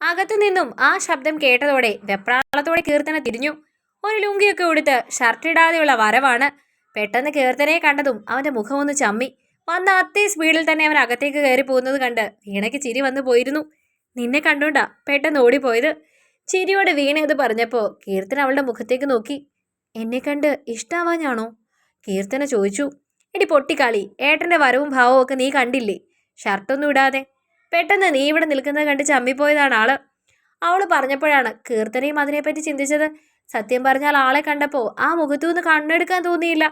അകത്തു നിന്നും ആ ശബ്ദം കേട്ടതോടെ വെപ്രാളത്തോടെ കീർത്തന തിരിഞ്ഞു. ഒരു ലുങ്കിയൊക്കെ ഉടുത്ത് ഷർട്ടിടാതെയുള്ള വരവാണ്. പെട്ടെന്ന് കീർത്തനയെ കണ്ടതും അവന്റെ മുഖം ഒന്ന് ചമ്മി. വന്ന അതേ സ്പീഡിൽ തന്നെ അവൻ അകത്തേക്ക് കയറി പോകുന്നത് കണ്ട് വീണയ്ക്ക് ചിരി വന്നു പോയിരുന്നു. നിന്നെ കണ്ടോണ്ടാ പെട്ടെന്ന് ഓടിപ്പോയത്? ചിരിയോടെ വീണ ഇത് പറഞ്ഞപ്പോൾ കീർത്തന അവളുടെ മുഖത്തേക്ക് നോക്കി. എന്നെ കണ്ട് ഇഷ്ടാവാഞ്ഞാണോ? കീർത്തന ചോദിച്ചു. എടി പൊട്ടിക്കാളി ഏട്ടന്റെ വരവും ഭാവവും ഒക്കെ നീ കണ്ടില്ലേ? ഷർട്ടൊന്നും ഇടാതെ. പെട്ടെന്ന് നീ ഇവിടെ നിൽക്കുന്നത് കണ്ട് ചമ്മിപ്പോയതാണ് ആൾ. അവൾ പറഞ്ഞപ്പോഴാണ് കീർത്തനയും അതിനെപ്പറ്റി ചിന്തിച്ചത്. സത്യം പറഞ്ഞാൽ ആളെ കണ്ടപ്പോൾ ആ മുഖത്തുനിന്ന് കണ്ണെടുക്കാൻ തോന്നിയില്ല.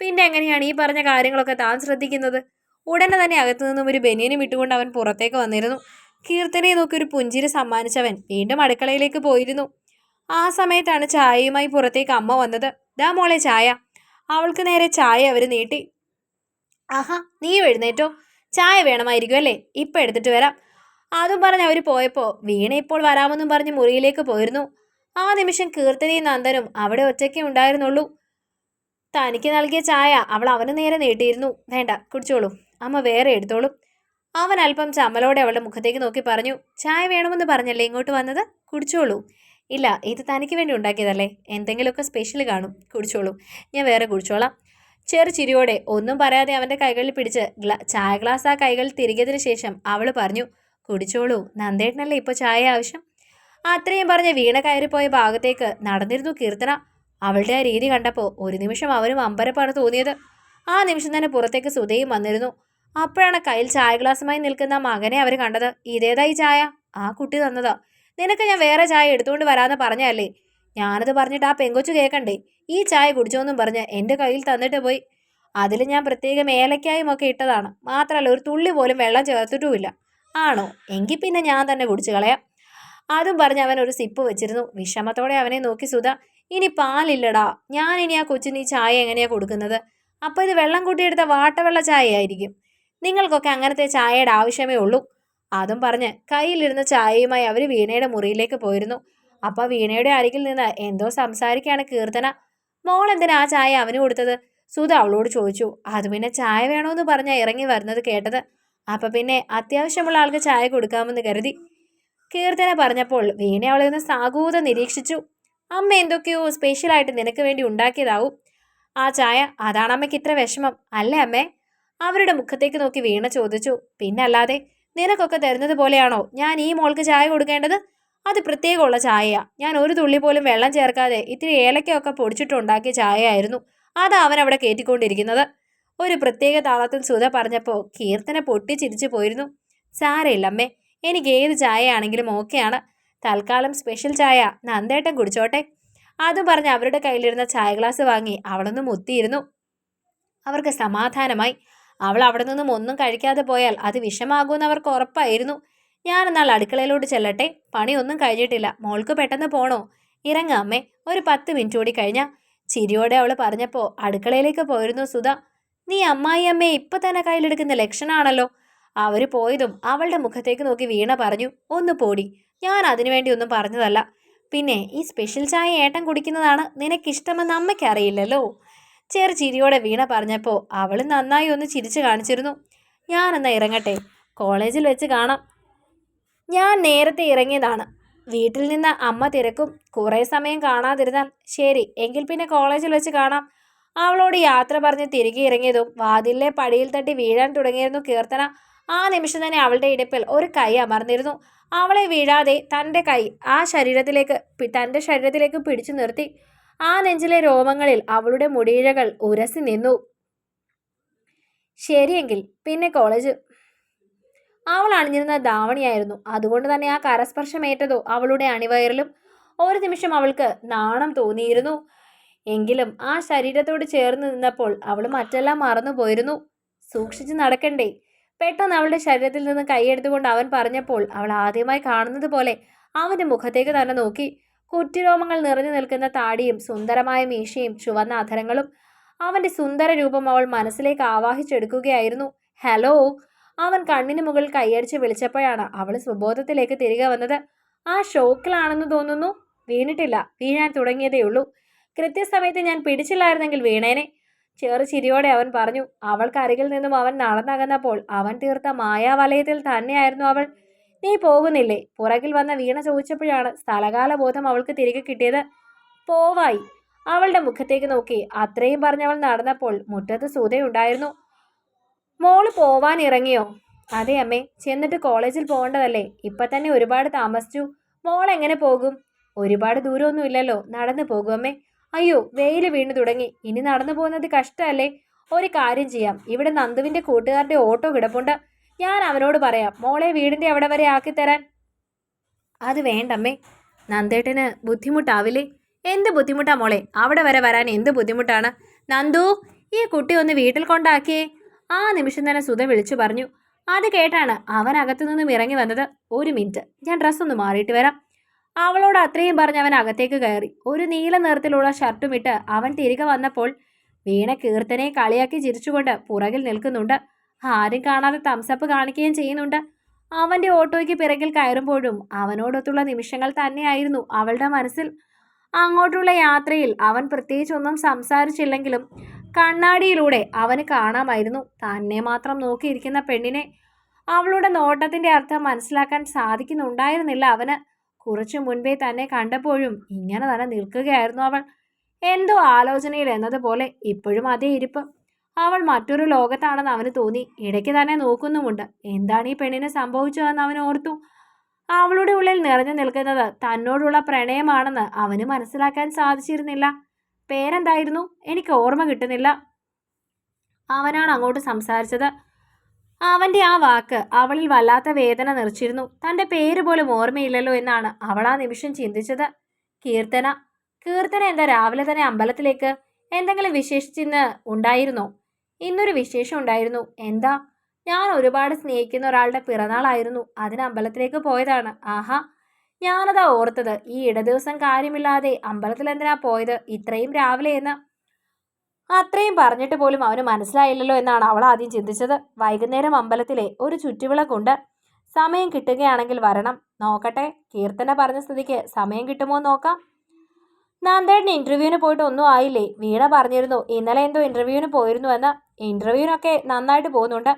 പിന്നെ എങ്ങനെയാണ് ഈ പറഞ്ഞ കാര്യങ്ങളൊക്കെ താൻ ശ്രദ്ധിക്കുന്നത്? ഉടനെ തന്നെ അകത്തു നിന്നും ഒരു ബനിയനും ഇട്ടുകൊണ്ട് അവൻ പുറത്തേക്ക് വന്നിരുന്നു. കീർത്തനയെ നോക്കി ഒരു പുഞ്ചിരി സമ്മാനിച്ചവൻ വീണ്ടും അടുക്കളയിലേക്ക് പോയിരുന്നു. ആ സമയത്താണ് ചായയുമായി പുറത്തേക്ക് അമ്മ വന്നത്. ദാ മോളെ ചായ. അവൾക്ക് നേരെ ചായ അവർ നീട്ടി. ആഹാ നീ എഴുന്നേറ്റോ. ചായ വേണമായിരിക്കും അല്ലേ? ഇപ്പം എടുത്തിട്ട് വരാം. അതും പറഞ്ഞ് അവർ പോയപ്പോൾ വീണ ഇപ്പോൾ വരാമെന്നും പറഞ്ഞ് മുറിയിലേക്ക് പോയിരുന്നു. ആ നിമിഷം കീർത്തനയും നന്ദനും അവിടെ ഒറ്റയ്ക്കേ ഉണ്ടായിരുന്നുള്ളൂ. തനിക്ക് നൽകിയ ചായ അവൾ അവന് നേരെ നീട്ടിയിരുന്നു. വേണ്ട കുടിച്ചോളൂ. അമ്മ വേറെ എടുത്തോളും. അവൻ അല്പം ചമ്മലോടെ അവളുടെ മുഖത്തേക്ക് നോക്കി പറഞ്ഞു ചായ വേണമെന്ന് പറഞ്ഞല്ലേ ഇങ്ങോട്ട് വന്നത്? കുടിച്ചോളൂ. ഇല്ല ഇത് തനിക്ക് വേണ്ടി ഉണ്ടാക്കിയതല്ലേ? എന്തെങ്കിലുമൊക്കെ സ്പെഷ്യൽ കാണും. കുടിച്ചോളൂ. ഞാൻ വേറെ കുടിച്ചോളാം. ചെറു ചിരിയോടെ ഒന്നും പറയാതെ അവന്റെ കൈകളിൽ പിടിച്ച് ഗ്ലാ ചായ ഗ്ലാസ് ആ കൈകളിൽ തിരികെതിന് ശേഷം അവൾ പറഞ്ഞു കുടിച്ചോളൂ നന്ദേട്ടനല്ലേ ഇപ്പോൾ ചായ ആവശ്യം? അത്രയും പറഞ്ഞ് വീണ കയറിപ്പോയ ഭാഗത്തേക്ക് നടന്നിരുന്നു കീർത്തന. അവളുടെ ആ രീതി കണ്ടപ്പോൾ ഒരു നിമിഷം അവനും അമ്പരപ്പാണ് തോന്നിയത്. ആ നിമിഷം തന്നെ പുറത്തേക്ക് സുധയും വന്നിരുന്നു. അപ്പോഴാണ് കയ്യിൽ ചായ ഗ്ലാസ്സുമായി നിൽക്കുന്ന മകനെ അവർ കണ്ടത്. ഇതേതായി ചായ? ആ കുട്ടി തന്നതാ. നിനക്ക് ഞാൻ വേറെ ചായ എടുത്തുകൊണ്ട് വരാമെന്ന് പറഞ്ഞല്ലേ ഞാനത് പറഞ്ഞിട്ട് ആ പെങ്കൊച്ചു കേൾക്കണ്ടേ ഈ ചായ കുടിച്ചോന്നും പറഞ്ഞ് എന്റെ കയ്യിൽ തന്നിട്ട് പോയി. അതിൽ ഞാൻ പ്രത്യേകം ഏലക്കായും ഒക്കെ ഇട്ടതാണ്. മാത്രമല്ല ഒരു തുള്ളി പോലും വെള്ളം ചേർത്തിട്ടുമില്ല. ആണോ? എങ്കിൽ പിന്നെ ഞാൻ തന്നെ കുടിച്ചു കളയാം. അതും പറഞ്ഞ് അവൻ ഒരു സിപ്പ് വെച്ചിരുന്നു. വിഷമത്തോടെ അവനെ നോക്കി സുധ ഇനി പാലില്ലടാ. ഞാൻ ഇനി ആ കൊച്ചിന് ഈ ചായ എങ്ങനെയാ കൊടുക്കുന്നത്? അപ്പോൾ ഇത് വെള്ളം കൂട്ടിയെടുത്ത വാട്ടവെള്ള ചായയായിരിക്കും. നിങ്ങൾക്കൊക്കെ അങ്ങനത്തെ ചായയുടെ ആവശ്യമേ ഉള്ളൂ. അതും പറഞ്ഞ് കയ്യിലിരുന്ന ചായയുമായി അവർ വീണയുടെ മുറിയിലേക്ക് പോയിരുന്നു. അപ്പോൾ വീണയുടെ അരികിൽ നിന്ന് എന്തോ സംസാരിക്കുകയാണ് കീർത്തന. മോൾ എന്തിനാ ചായ അവന് കൊടുത്തത്? സുധ അവളോട് ചോദിച്ചു. അത് പിന്നെ ചായ വേണമെന്ന് പറഞ്ഞാൽ ഇറങ്ങി വരുന്നത് കേട്ടത്. അപ്പം പിന്നെ അത്യാവശ്യമുള്ള ആൾക്ക് ചായ കൊടുക്കാമെന്ന് കരുതി. കീർത്തന പറഞ്ഞപ്പോൾ വീണ അവളെ ഒന്ന് സാഗൂത നിരീക്ഷിച്ചു. അമ്മ എന്തൊക്കെയോ സ്പെഷ്യലായിട്ട് നിനക്ക് വേണ്ടി ഉണ്ടാക്കിയതാവും. ആ ചായ അതാണ് അമ്മയ്ക്ക് ഇത്ര വിഷമം അല്ലേ അമ്മേ? അവരുടെ മുഖത്തേക്ക് നോക്കി വീണ ചോദിച്ചു. പിന്നല്ലാതെ നിനക്കൊക്കെ തരുന്നത് പോലെയാണോ? ഞാൻ ഈ മോൾക്ക് ചായ കൊടുക്കേണ്ടത്? അത് പ്രത്യേകമുള്ള ചായയാണ് ഞാൻ ഒരു തുള്ളി പോലും വെള്ളം ചേർക്കാതെ ഇത്തിരി ഏലക്കയൊക്കെ പൊടിച്ചിട്ടുണ്ടാക്കിയ ചായയായിരുന്നു. അതാ അവൻ അവിടെ കയറ്റിക്കൊണ്ടിരിക്കുന്നത് ഒരു പ്രത്യേക താളത്തിൽ സുധ പറഞ്ഞപ്പോൾ കീർത്തന പൊട്ടി ചിരിച്ചു പോയിരുന്നു. സാരയില്ലമ്മേ എനിക്ക് ഏത് ചായയാണെങ്കിലും ഓക്കെയാണ്. തൽക്കാലം സ്പെഷ്യൽ ചായ. നന്ദേട്ടൻ കുടിച്ചോട്ടെ. അതും പറഞ്ഞ് അവരുടെ കയ്യിലിരുന്ന ചായ ഗ്ലാസ് വാങ്ങി അവളൊന്ന് മുത്തിയിരുന്നു. അവർക്ക് സമാധാനമായി. അവൾ അവിടെ നിന്നും ഒന്നും കഴിക്കാതെ പോയാൽ അത് വിഷമാകുമെന്ന് അവർക്ക് ഉറപ്പായിരുന്നു. ഞാനെന്നാൽ അടുക്കളയിലോട്ട് ചെല്ലട്ടെ. പണിയൊന്നും കഴിഞ്ഞിട്ടില്ല. മോൾക്ക് പെട്ടെന്ന് പോണോ? ഇറങ്ങ അമ്മേ. ഒരു പത്ത് മിനിറ്റ് കൂടി കഴിഞ്ഞ. ചിരിയോടെ അവൾ പറഞ്ഞപ്പോൾ അടുക്കളയിലേക്ക് പോയിരുന്നു സുധ. നീ അമ്മായി അമ്മയെ ഇപ്പൊ തന്നെ കയ്യിലെടുക്കുന്ന ലക്ഷണമാണല്ലോ അവർ പോയതും അവളുടെ മുഖത്തേക്ക് നോക്കി വീണ പറഞ്ഞു ഒന്ന് പോടി. ഞാൻ അതിനുവേണ്ടി ഒന്നും പറഞ്ഞതല്ല. പിന്നെ ഈ സ്പെഷ്യൽ ചായ ഏട്ടൻ കുടിക്കുന്നതാണ് നിനക്കിഷ്ടമെന്ന് അമ്മയ്ക്ക് അറിയില്ലല്ലോ ചെറു ചിരിയോടെ വീണ പറഞ്ഞപ്പോൾ അവൾ നന്നായി ഒന്ന് ചിരിച്ചു കാണിച്ചിരുന്നു. ഞാനെന്നാ ഇറങ്ങട്ടെ. കോളേജിൽ വെച്ച് കാണാം. ഞാൻ നേരത്തെ ഇറങ്ങിയതാണ്. വീട്ടിൽ നിന്ന് അമ്മ തിരക്കും. കുറേ സമയം കാണാതിരുന്നാൽ ശരി എങ്കിൽ പിന്നെ കോളേജിൽ വെച്ച് കാണാം. അവളോട് യാത്ര പറഞ്ഞ് തിരികെ ഇറങ്ങിയതും വാതിലിലെ പടിയിൽ തട്ടി വീഴാൻ തുടങ്ങിയിരുന്നു കീർത്തന. ആ നിമിഷം തന്നെ അവളുടെ ഇടുപ്പിൽ ഒരു കൈ അമർന്നിരുന്നു. അവളെ വീഴാതെ തന്റെ കൈ ആ ശരീരത്തിലേക്ക് തന്റെ ശരീരത്തിലേക്ക് പിടിച്ചു നിർത്തി. ആ നെഞ്ചിലെ രോമങ്ങളിൽ അവളുടെ മുടിയിഴകൾ ഉരസി നിന്നു. ശരിയെങ്കിൽ പിന്നെ കോളേജ് അവൾ അണിഞ്ഞിരുന്ന ധാവണിയായിരുന്നു. അതുകൊണ്ട് തന്നെ ആ കരസ്പർശമേറ്റതോ അവളുടെ അണിവയറിലും. ഒരു നിമിഷം അവൾക്ക് നാണം തോന്നിയിരുന്നു. എങ്കിലും ആ ശരീരത്തോട് ചേർന്ന് നിന്നപ്പോൾ അവൾ മറ്റെല്ലാം മറന്നു പോയിരുന്നു. സൂക്ഷിച്ച് നടക്കണ്ടേ? പെട്ടെന്ന് അവളുടെ ശരീരത്തിൽ നിന്ന് കൈയെടുത്തുകൊണ്ട് അവൻ പറഞ്ഞപ്പോൾ അവൾ ആദ്യമായി കാണുന്നത് പോലെ അവന്റെ മുഖത്തേക്ക് തന്നെ നോക്കി. കുറ്റിരോമങ്ങൾ നിറഞ്ഞു നിൽക്കുന്ന താടിയും സുന്ദരമായ മീശയും ചുവന്ന അധരങ്ങളും അവന്റെ സുന്ദര രൂപം അവൾ മനസ്സിലേക്ക് ആവാഹിച്ചെടുക്കുകയായിരുന്നു. ഹലോ? അവൻ കണ്ണിന് മുകളിൽ കൈയടിച്ച് വിളിച്ചപ്പോഴാണ് അവൾ സ്വബോധത്തിലേക്ക് തിരികെ വന്നത്. ആ ഷോക്കിലാണെന്ന് തോന്നുന്നു. വീണിട്ടില്ല. വീഴാൻ തുടങ്ങിയതേ ഉള്ളൂ. കൃത്യസമയത്ത് ഞാൻ പിടിച്ചില്ലായിരുന്നെങ്കിൽ വീണേനെ. ചെറു ചിരിയോടെ അവൻ പറഞ്ഞു. അവൾക്ക് അരികിൽ നിന്നും അവൻ നടന്നകന്നപ്പോൾ അവൻ തീർത്ത മായാവലയത്തിൽ തന്നെയായിരുന്നു അവൾ. നീ പോകുന്നില്ലേ? പുറകിൽ വന്ന വീണ ചോദിച്ചപ്പോഴാണ് സ്ഥലകാല ബോധം അവൾക്ക് തിരികെ കിട്ടിയത്. പോവായി. അവളുടെ മുഖത്തേക്ക് നോക്കി. അത്രയും പറഞ്ഞവൾ നടന്നപ്പോൾ മുറ്റത്ത് സുധയുണ്ടായിരുന്നു മോൾ പോവാൻ ഇറങ്ങിയോ? അതെ അമ്മേ ചെന്നിട്ട് കോളേജിൽ പോകേണ്ടതല്ലേ? ഇപ്പൊ തന്നെ ഒരുപാട് താമസിച്ചു. മോൾ എങ്ങനെ പോകും? ഒരുപാട് ദൂരമൊന്നും ഇല്ലല്ലോ നടന്നു പോകും അമ്മേ. അയ്യോ വെയിൽ വീണു തുടങ്ങി. ഇനി നടന്നു പോകുന്നത് കഷ്ടമല്ലേ? ഒരു കാര്യം ചെയ്യാം. ഇവിടെ നന്ദുവിന്റെ കൂട്ടുകാരുടെ ഓട്ടോ കിടപ്പുണ്ട്. ഞാൻ അവനോട് പറയാം മോളെ വീടിന്റെ അവിടെ വരെ തരാൻ. അത് വേണ്ടമ്മേ നന്ദേട്ടന് ബുദ്ധിമുട്ടാവില്ലേ? എന്ത് ബുദ്ധിമുട്ടാ മോളെ? അവിടെ വരെ വരാൻ എന്ത് ബുദ്ധിമുട്ടാണ്? നന്ദു ഈ കുട്ടി ഒന്ന് വീട്ടിൽ കൊണ്ടാക്കിയേ. ആ നിമിഷം തന്നെ സുധ വിളിച്ചു പറഞ്ഞു. അത് കേട്ടാണ് അവൻ അകത്തു നിന്നും ഇറങ്ങി വന്നത്. ഒരു മിനിറ്റ്. ഞാൻ ഡ്രസ്സ് ഒന്ന് മാറിയിട്ട് വരാം. അവളോട് അത്രയും പറഞ്ഞ് അവൻ അകത്തേക്ക് കയറി. ഒരു നീല നിറത്തിലുള്ള ഷർട്ടും ഇട്ട് അവൻ തിരികെ വന്നപ്പോൾ വീണ കീർത്തനെ കളിയാക്കി ചിരിച്ചുകൊണ്ട് പുറകിൽ നിൽക്കുന്നുണ്ട്. ആരും കാണാതെ തംസപ്പ് കാണിക്കുകയും ചെയ്യുന്നുണ്ട്. അവന്റെ ഓട്ടോയ്ക്ക് പിറകിൽ കയറുമ്പോഴും അവനോടൊത്തുള്ള നിമിഷങ്ങൾ തന്നെയായിരുന്നു അവളുടെ മനസ്സിൽ. അങ്ങോട്ടുള്ള യാത്രയിൽ അവൻ പ്രത്യേകിച്ചൊന്നും സംസാരിച്ചില്ലെങ്കിലും കണ്ണാടിയിലൂടെ അവന് കാണാമായിരുന്നു. തന്നെ മാത്രം നോക്കിയിരിക്കുന്ന പെണ്ണിനെ അവളുടെ നോട്ടത്തിന്റെ അർത്ഥം മനസ്സിലാക്കാൻ സാധിക്കുന്നുണ്ടായിരുന്നില്ല അവന്. കുറച്ചു മുൻപേ തന്നെ കണ്ടപ്പോഴും ഇങ്ങനെ തന്നെ നിൽക്കുകയായിരുന്നു അവൾ. എന്തോ ആലോചനയിൽ എന്നതുപോലെ ഇപ്പോഴും അതേ ഇരിപ്പ്. അവൾ മറ്റൊരു ലോകത്താണെന്ന് അവന് തോന്നി. ഇടയ്ക്ക് തന്നെ നോക്കുന്നുമുണ്ട്. എന്താണ് ഈ പെണ്ണിന് സംഭവിച്ചതെന്ന് അവൻ ഓർത്തു. അവളുടെ ഉള്ളിൽ നിറഞ്ഞു നിൽക്കുന്നത് തന്നോടുള്ള പ്രണയമാണെന്ന് അവന് മനസ്സിലാക്കാൻ സാധിച്ചിരുന്നില്ല. പേരെന്തായിരുന്നു? എനിക്ക് ഓർമ്മ കിട്ടുന്നില്ല. അവനാണ് അങ്ങോട്ട് സംസാരിച്ചത്. അവന്റെ ആ വാക്ക് അവളിൽ വല്ലാത്ത വേദന നിറച്ചിരുന്നു. തന്റെ പേര് പോലും ഓർമ്മയില്ലല്ലോ എന്നാണ് അവൾ ആ നിമിഷം ചിന്തിച്ചത്. കീർത്തന കീർത്തന എന്താ രാവിലെ തന്നെ അമ്പലത്തിലേക്ക് എന്തെങ്കിലും വിശേഷിച്ചിന്ന് ഉണ്ടായിരുന്നോ? ഇന്നൊരു വിശേഷം ഉണ്ടായിരുന്നു. എന്താ? ഞാൻ ഒരുപാട് സ്നേഹിക്കുന്ന ഒരാളുടെ പിറന്നാളായിരുന്നു. അതിന് അമ്പലത്തിലേക്ക് പോയതാണ്. ആഹാ ഞാനതാ ഓർത്തത്. ഈ ഇട ദിവസം കാര്യമില്ലാതെ അമ്പലത്തിൽ എന്തിനാ പോയത്? ഇത്രയും രാവിലെ എന്ന്. അത്രയും പറഞ്ഞിട്ട് പോലും അവന് മനസ്സിലായില്ലല്ലോ എന്നാണ് അവൾ ആദ്യം ചിന്തിച്ചത്. വൈകുന്നേരം അമ്പലത്തിലെ ഒരു ചുറ്റുവിളക്കുണ്ട് സമയം കിട്ടുകയാണെങ്കിൽ വരണം. നോക്കട്ടെ കീർത്തന പറഞ്ഞ സ്ഥിതിക്ക് സമയം കിട്ടുമോ നോക്കാം. നാന്തേടിന് ഇന്റർവ്യൂവിന് പോയിട്ട് ഒന്നും ആയില്ലേ? വീണ പറഞ്ഞിരുന്നു. ഇന്നലെ എന്തോ ഇന്റർവ്യൂവിന് പോയിരുന്നു എന്ന്. ഇന്റർവ്യൂവിനൊക്കെ നന്നായിട്ട് പോകുന്നുണ്ട്.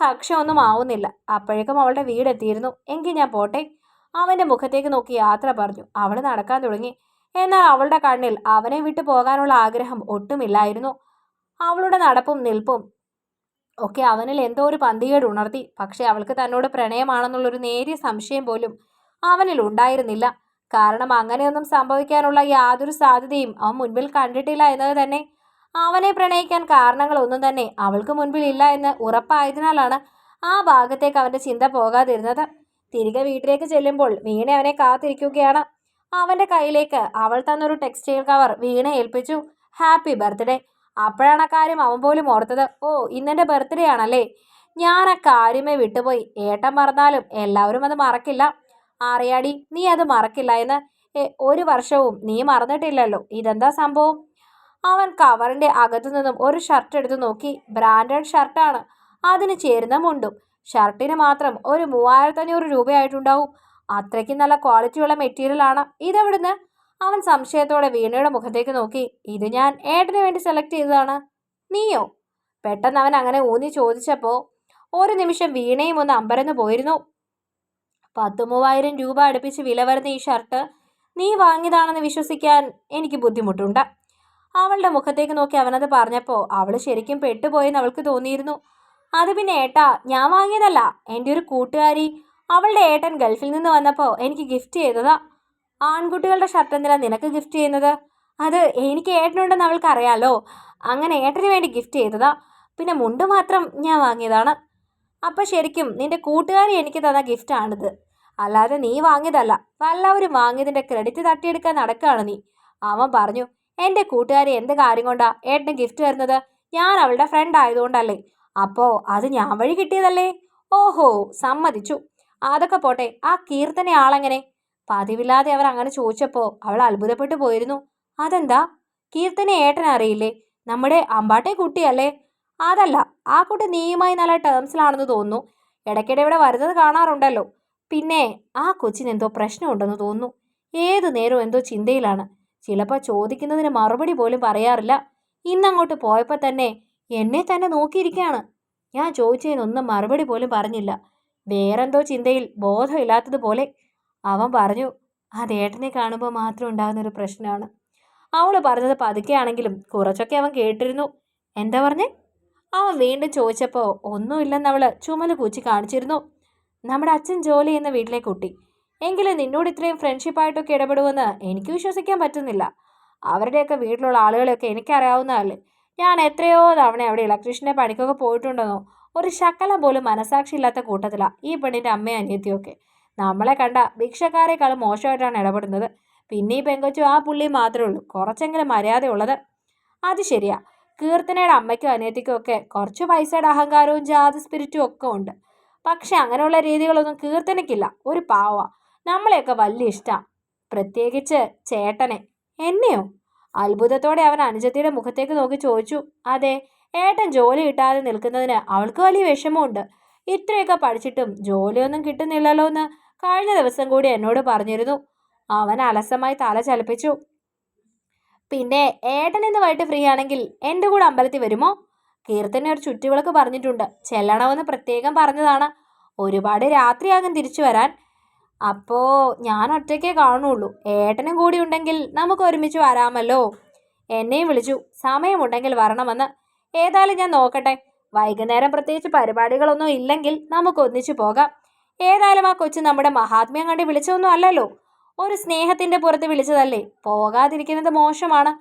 പക്ഷെ ഒന്നും ആവുന്നില്ല. അപ്പോഴേക്കും അവളുടെ വീടെത്തിയിരുന്നു. എങ്കിൽ ഞാൻ പോട്ടെ. അവന്റെ മുഖത്തേക്ക് നോക്കി യാത്ര പറഞ്ഞു. അവൾ നടക്കാൻ തുടങ്ങി. എന്നാൽ അവളുടെ കണ്ണിൽ അവനെ വിട്ടു പോകാനുള്ള ആഗ്രഹം ഒട്ടുമില്ലായിരുന്നു. അവളുടെ നടപ്പും നിൽപ്പും ഒക്കെ അവനിൽ എന്തോ ഒരു പന്തികേട് ഉണർത്തി. പക്ഷേ അവൾക്ക് തന്നോട് പ്രണയമാണെന്നുള്ളൊരു നേരിയ സംശയം പോലും അവനിൽ ഉണ്ടായിരുന്നില്ല. കാരണം അങ്ങനെയൊന്നും സംഭവിക്കാനുള്ള യാതൊരു സാധ്യതയും അവൻ മുൻപിൽ കണ്ടിട്ടില്ല എന്നത് തന്നെ അവനെ പ്രണയിക്കാൻ കാരണങ്ങളൊന്നും തന്നെ അവൾക്ക് മുൻപിൽ ഇല്ല എന്ന് ഉറപ്പായതിനാലാണ് ആ ഭാഗത്തേക്ക് അവന്റെ ചിന്ത പോകാതിരുന്നത്. തിരികെ വീട്ടിലേക്ക് ചെല്ലുമ്പോൾ വീണ അവനെ കാത്തിരിക്കുകയാണ്. അവന്റെ കയ്യിലേക്ക് അവൾ തന്നൊരു ടെക്സ്റ്റൈൽ കവർ വീണ ഏൽപ്പിച്ചു. Happy birthday. അപ്പോഴാണ് കാര്യം അവൻ പോലും ഓർത്തത്. ഓ ഇന്നെന്റെ ബർത്ത്ഡേ ആണല്ലേ? ഞാൻ ആ കാര്യമേ വിട്ടുപോയി. ഏട്ടൻ മറന്നാലും എല്ലാവരും അത് മറക്കില്ല. അറിയാടി നീ അത് മറക്കില്ല എന്ന്. ഒരു വർഷവും നീ മറന്നിട്ടില്ലല്ലോ. ഇതെന്താ സംഭവം? അവൻ കവറിന്റെ അകത്തു നിന്നും ഒരു ഷർട്ട് എടുത്തു നോക്കി. ബ്രാൻഡഡ് ഷർട്ടാണ്. അതിന് ചേരുന്ന മുണ്ടും. ഷർട്ടിന് മാത്രം ഒരു മൂവായിരത്തഞ്ഞൂറ് രൂപയായിട്ടുണ്ടാവും. അത്രയ്ക്ക് നല്ല ക്വാളിറ്റിയുള്ള മെറ്റീരിയലാണ് ഇതെവിടുന്ന്? അവൻ സംശയത്തോടെ വീണയുടെ മുഖത്തേക്ക് നോക്കി. ഇത് ഞാൻ ഏട്ടന് വേണ്ടി സെലക്ട് ചെയ്തതാണ്. നീയോ? പെട്ടെന്ന് അവൻ അങ്ങനെ ഊന്നി ചോദിച്ചപ്പോൾ ഒരു നിമിഷം വീണയും ഒന്ന് അമ്പരന്ന് പോയിരുന്നു. പത്ത് മൂവായിരം രൂപ അടുപ്പിച്ച് വില വരുന്ന ഈ ഷർട്ട് നീ വാങ്ങിയതാണെന്ന് വിശ്വസിക്കാൻ എനിക്ക് ബുദ്ധിമുട്ടുണ്ട്. അവളുടെ മുഖത്തേക്ക് നോക്കി അവനത് പറഞ്ഞപ്പോൾ അവൾ ശരിക്കും പെട്ടുപോയെന്ന് അവൾക്ക് തോന്നിയിരുന്നു. അത് പിന്നെ ഏട്ടാ ഞാൻ വാങ്ങിയതല്ല. എന്റെ ഒരു കൂട്ടുകാരി അവളുടെ ഏട്ടൻ ഗൾഫിൽ നിന്ന് വന്നപ്പോൾ എനിക്ക് ഗിഫ്റ്റ് ചെയ്തതാ. ആൺകുട്ടികളുടെ ഷർട്ട് എന്തിനാ നിനക്ക് ഗിഫ്റ്റ് ചെയ്യുന്നത്? അത് എനിക്ക് ഏട്ടനുണ്ടെന്ന് അവൾക്ക് അറിയാലോ. അങ്ങനെ ഏട്ടന് വേണ്ടി ഗിഫ്റ്റ് ചെയ്തതാ. പിന്നെ മുണ്ട് മാത്രം ഞാൻ വാങ്ങിയതാണ്. അപ്പം ശരിക്കും നിന്റെ കൂട്ടുകാരി എനിക്ക് തന്ന ഗിഫ്റ്റാണിത് അല്ലാതെ നീ വാങ്ങിയതല്ല. വല്ലവരും വാങ്ങിയതിന്റെ ക്രെഡിറ്റ് തട്ടിയെടുക്കാൻ നടക്കുകയാണ് നീ. അവൻ പറഞ്ഞു എന്റെ കൂട്ടുകാരി എന്ത് കാര്യം കൊണ്ടാ ഏട്ടന് ഗിഫ്റ്റ് തരുന്നത്? ഞാൻ അവളുടെ ഫ്രണ്ട് ആയതുകൊണ്ടല്ലേ. അപ്പോൾ അത് ഞാൻ വഴി കിട്ടിയതല്ലേ? ഓഹോ സമ്മതിച്ചു. അതൊക്കെ പോട്ടെ ആ കീർത്തന ആളെങ്ങനെ? പതിവില്ലാതെ അവർ അങ്ങനെ ചോദിച്ചപ്പോൾ അവൾ അത്ഭുതപ്പെട്ടു പോയിരുന്നു. അതെന്താ? കീർത്തന ഏട്ടൻ അറിയില്ലേ? നമ്മുടെ അമ്പാട്ടെ കുട്ടിയല്ലേ? അതല്ല ആ കുട്ടി നീയുമായി നല്ല ടേംസിലാണെന്ന് തോന്നുന്നു. ഇടയ്ക്കിടെ ഇവിടെ വരുന്നത് കാണാറുണ്ടല്ലോ. പിന്നെ ആ കൊച്ചിന് എന്തോ പ്രശ്നമുണ്ടെന്ന് തോന്നുന്നു. ഏതു നേരവും എന്തോ ചിന്തയിലാണ്. ചിലപ്പോൾ ചോദിക്കുന്നതിന് മറുപടി പോലും പറയാറില്ല. ഇന്നങ്ങോട്ട് പോയപ്പോൾ തന്നെ എന്നെ തന്നെ നോക്കിയിരിക്കുകയാണ് ഞാൻ ചോദിച്ചതിനൊന്നും മറുപടി പോലും പറഞ്ഞില്ല. വേറെന്തോ ചിന്തയിൽ ബോധമില്ലാത്തതുപോലെ അവൻ പറഞ്ഞു അത് ഏട്ടനെ കാണുമ്പോൾ മാത്രം ഉണ്ടാകുന്ന ഒരു പ്രശ്നമാണ്. അവൾ പറഞ്ഞത് പതുക്കെയാണെങ്കിലും കുറച്ചൊക്കെ അവൻ കേട്ടിരുന്നു. എന്താ പറഞ്ഞേ? അവൻ വീണ്ടും ചോദിച്ചപ്പോൾ ഒന്നുമില്ലെന്ന് അവൾ ചുമൽ കൂച്ചി കാണിച്ചിരുന്നു. നമ്മുടെ അച്ഛൻ ജോലി എന്ന വീട്ടിലെ കുട്ടി. എങ്കിലും നിന്നോട് ഇത്രയും ഫ്രണ്ട്ഷിപ്പായിട്ടൊക്കെ ഇടപെടുമെന്ന് എനിക്ക് വിശ്വസിക്കാൻ പറ്റുന്നില്ല. അവരുടെയൊക്കെ വീട്ടിലുള്ള ആളുകളെയൊക്കെ എനിക്കറിയാവുന്നതല്ലേ. ഞാൻ എത്രയോ തവണ അവിടെ ഇലക്ട്രീഷ്യന്റെ പണിക്കൊക്കെ പോയിട്ടുണ്ടെന്നോ. ഒരു ശക്കലം പോലും മനസാക്ഷി ഇല്ലാത്ത കൂട്ടത്തിലാണ് ഈ പെണ്ണിന്റെ അമ്മയും അനിയത്തിയൊക്കെ നമ്മളെ കണ്ട ഭിക്ഷക്കാരെക്കാളും മോശമായിട്ടാണ് ഇടപെടുന്നത്. പിന്നെ ഈ പെങ്കൊച്ചു ആ പുള്ളി മാത്രമേ ഉള്ളൂ. കുറച്ചെങ്കിലും മര്യാദയുള്ളത് അത് ശരിയാ. കീർത്തനയുടെ അമ്മയ്ക്കും അനിയത്തിക്കും ഒക്കെ കുറച്ച് പൈസയുടെ അഹങ്കാരവും ജാതി സ്പിരിറ്റും ഒക്കെ ഉണ്ട്. പക്ഷെ അങ്ങനെയുള്ള രീതികളൊന്നും കീർത്തനയ്ക്കില്ല. ഒരു പാവ. നമ്മളെയൊക്കെ വലിയ ഇഷ്ടമാണ് പ്രത്യേകിച്ച് ചേട്ടനെ. എന്നെയോ? അത്ഭുതത്തോടെ അവൻ അനുജത്തിയുടെ മുഖത്തേക്ക് നോക്കി ചോദിച്ചു അതെ ഏട്ടൻ ജോലി കിട്ടാതെ നിൽക്കുന്നതിന് അവൾക്ക് വലിയ വിഷമമുണ്ട്. ഇത്രയൊക്കെ പഠിച്ചിട്ടും ജോലിയൊന്നും കിട്ടുന്നില്ലല്ലോ എന്ന് കഴിഞ്ഞ ദിവസം കൂടി എന്നോട് പറഞ്ഞിരുന്നു. അവൻ അലസമായി തല ചലിപ്പിച്ചു. പിന്നെ ഏട്ടൻ ഇന്ന് വൈകിട്ട് ഫ്രീ ആണെങ്കിൽ എന്റെ കൂടെ അമ്പലത്തിൽ വരുമോ? കീർത്തനെ ഒരു ചുറ്റുവിളക്ക് പറഞ്ഞിട്ടുണ്ട്. ചെല്ലണമെന്ന് പ്രത്യേകം പറഞ്ഞതാണ്. ഒരുപാട് രാത്രിയാകും തിരിച്ചു വരാൻ. അപ്പോൾ ഞാൻ ഒറ്റയ്ക്കേ കാണുള്ളൂ. ഏട്ടനും കൂടി ഉണ്ടെങ്കിൽ നമുക്ക് ഒരുമിച്ച് വരാമല്ലോ. എന്നെയും വിളിച്ചു. സമയമുണ്ടെങ്കിൽ വരണമെന്ന്. ഏതായാലും ഞാൻ നോക്കട്ടെ. വൈകുന്നേരം പ്രത്യേകിച്ച് പരിപാടികളൊന്നും ഇല്ലെങ്കിൽ നമുക്ക് ഒന്നിച്ചു പോകാം. ഏതായാലും ആ കൊച്ചു നമ്മുടെ മഹാത്മ്യം കണ്ടി വിളിച്ചതൊന്നും അല്ലല്ലോ. ഒരു സ്നേഹത്തിന്റെ പുറത്ത് വിളിച്ചതല്ലേ. പോകാതിരിക്കുന്നത് മോശമാണ്.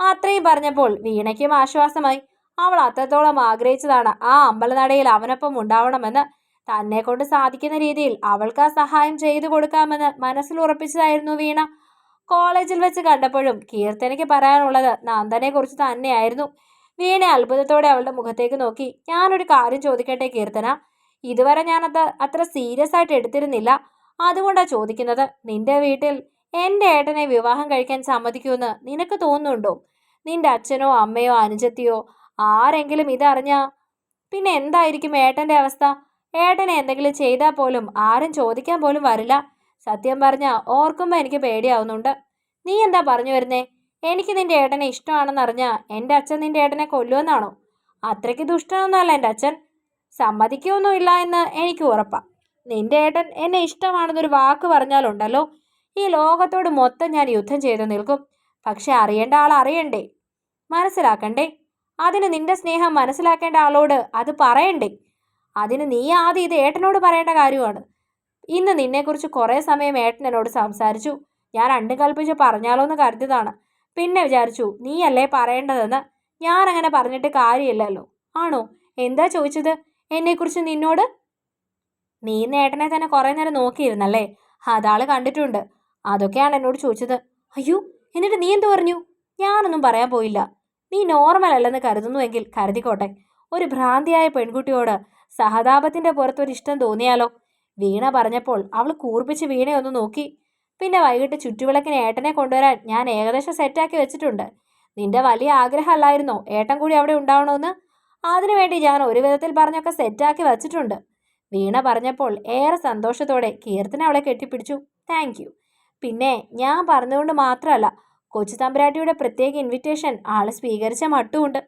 അത്രയും പറഞ്ഞപ്പോൾ വീണയ്ക്കും ആശ്വാസമായി. അവൾ അത്രത്തോളം ആഗ്രഹിച്ചതാണ് ആ അമ്പലനടയിൽ അവനൊപ്പം ഉണ്ടാവണമെന്ന്. തന്നെ കൊണ്ട് സാധിക്കുന്ന രീതിയിൽ അവൾക്ക് ആ സഹായം ചെയ്തു കൊടുക്കാമെന്ന് മനസ്സിൽ ഉറപ്പിച്ചതായിരുന്നു വീണ. കോളേജിൽ വെച്ച് കണ്ടപ്പോഴും കീർത്തനയ്ക്ക് പറയാനുള്ളത് നന്ദനെ കുറിച്ച് തന്നെയായിരുന്നു. വീണ അത്ഭുതത്തോടെ അവളുടെ മുഖത്തേക്ക് നോക്കി. ഞാനൊരു കാര്യം ചോദിക്കട്ടെ കീർത്തന? ഇതുവരെ ഞാൻ അത് അത്ര സീരിയസ് ആയിട്ട് എടുത്തിരുന്നില്ല. അതുകൊണ്ടാണ് ചോദിക്കുന്നത്? നിന്റെ വീട്ടിൽ എന്റെ ഏട്ടനെ വിവാഹം കഴിക്കാൻ സമ്മതിക്കുമെന്ന് നിനക്ക് തോന്നുന്നുണ്ടോ? നിന്റെ അച്ഛനോ അമ്മയോ അനുജത്തിയോ ആരെങ്കിലും ഇതറിഞ്ഞാ പിന്നെ എന്തായിരിക്കും ഏട്ടന്റെ അവസ്ഥ? ഏട്ടനെ എന്തെങ്കിലും ചെയ്താൽ പോലും ആരും ചോദിക്കാൻ പോലും വരില്ല. സത്യം പറഞ്ഞാൽ ഓർക്കുമ്പോൾ എനിക്ക് പേടിയാവുന്നുണ്ട്. നീ എന്താ പറഞ്ഞു വരുന്നേ? എനിക്ക് നിന്റെ ഏട്ടനെ ഇഷ്ടമാണെന്നറിഞ്ഞാൽ എന്റെ അച്ഛൻ നിന്റെ ഏട്ടനെ കൊല്ലുമെന്നാണോ? അത്രയ്ക്ക് ദുഷ്ടനൊന്നുമല്ല എന്റെ അച്ഛൻ. സമ്മതിക്കൊന്നുമില്ല എന്ന് എനിക്ക് ഉറപ്പാണ് നിന്റെ ഏട്ടൻ എന്നെ ഇഷ്ടമാണെന്നൊരു വാക്ക് പറഞ്ഞാലുണ്ടല്ലോ ഈ ലോകത്തോട് മൊത്തം ഞാൻ യുദ്ധം ചെയ്തു നിൽക്കും. പക്ഷെ അറിയേണ്ട ആൾ അറിയണ്ടേ? മനസ്സിലാക്കണ്ടേ? അതിന് നിന്റെ സ്നേഹം മനസ്സിലാക്കേണ്ട ആളോട് അത് പറയണ്ടേ? അതിന് നീ ആദ്യം ഇത് ഏട്ടനോട് പറയേണ്ട കാര്യമാണ്. ഇന്ന് നിന്നെക്കുറിച്ച് കുറേ സമയം ഏട്ടൻ എന്നോട് സംസാരിച്ചു. ഞാൻ രണ്ടും കൽപ്പിച്ച് പറഞ്ഞാലോ എന്ന് കരുതിയതാണ്. പിന്നെ വിചാരിച്ചു നീയല്ലേ പറയേണ്ടതെന്ന്? ഞാൻ അങ്ങനെ പറഞ്ഞിട്ട് കാര്യമില്ലല്ലോ. ആണോ? എന്താ ചോദിച്ചത്? എന്നെക്കുറിച്ച് നിന്നോട്? നീ നേട്ടനെ തന്നെ കുറേ നേരം നോക്കിയിരുന്നല്ലേ? അതാൾ കണ്ടിട്ടുണ്ട്. അതൊക്കെയാണ് എന്നോട് ചോദിച്ചത്. അയ്യോ എന്നിട്ട് നീ എന്തു പറഞ്ഞു? ഞാനൊന്നും പറയാൻ പോയില്ല. നീ നോർമൽ അല്ലെന്ന് കരുതുന്നുവെങ്കിൽ കരുതിക്കോട്ടെ. ഒരു ഭ്രാന്തിയായ പെൺകുട്ടിയോട് സഹതാപത്തിന്റെ പുറത്തൊരു ഇഷ്ടം തോന്നിയാലോ? വീണ പറഞ്ഞപ്പോൾ അവൾ കൂർപ്പിച്ച് വീണയൊന്ന് നോക്കി. പിന്നെ വൈകിട്ട് ചുറ്റുവിളക്കിന് ഏട്ടനെ കൊണ്ടുവരാൻ ഞാൻ ഏകദേശം സെറ്റാക്കി വെച്ചിട്ടുണ്ട്. നിന്റെ വലിയ ആഗ്രഹമല്ലായിരുന്നോ ഏട്ടൻ കൂടി അവിടെ ഉണ്ടാവണമെന്ന്? അതിനുവേണ്ടി ഞാൻ ഒരു വിധത്തിൽ പറഞ്ഞൊക്കെ സെറ്റാക്കി വച്ചിട്ടുണ്ട്. വീണ പറഞ്ഞപ്പോൾ ഏറെ സന്തോഷത്തോടെ കീർത്തന അവളെ കെട്ടിപ്പിടിച്ചു. താങ്ക് പിന്നെ ഞാൻ പറഞ്ഞതുകൊണ്ട് മാത്രമല്ല കൊച്ചു തമ്പുരാട്ടിയുടെ പ്രത്യേക ഇൻവിറ്റേഷൻ ആൾ സ്വീകരിച്ച മട്ടുമുണ്ട്.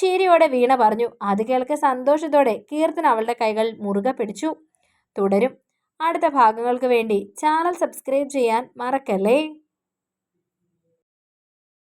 ചിരിയോടെ വീണ പറഞ്ഞു. അത് കേൾക്കെ സന്തോഷത്തോടെ കീർത്തൻ അവളുടെ കൈകൾ മുറുകെ പിടിച്ചു. തുടരും. അടുത്ത ഭാഗങ്ങൾക്ക് വേണ്ടി ചാനൽ സബ്സ്ക്രൈബ് ചെയ്യാൻ മറക്കല്ലേ?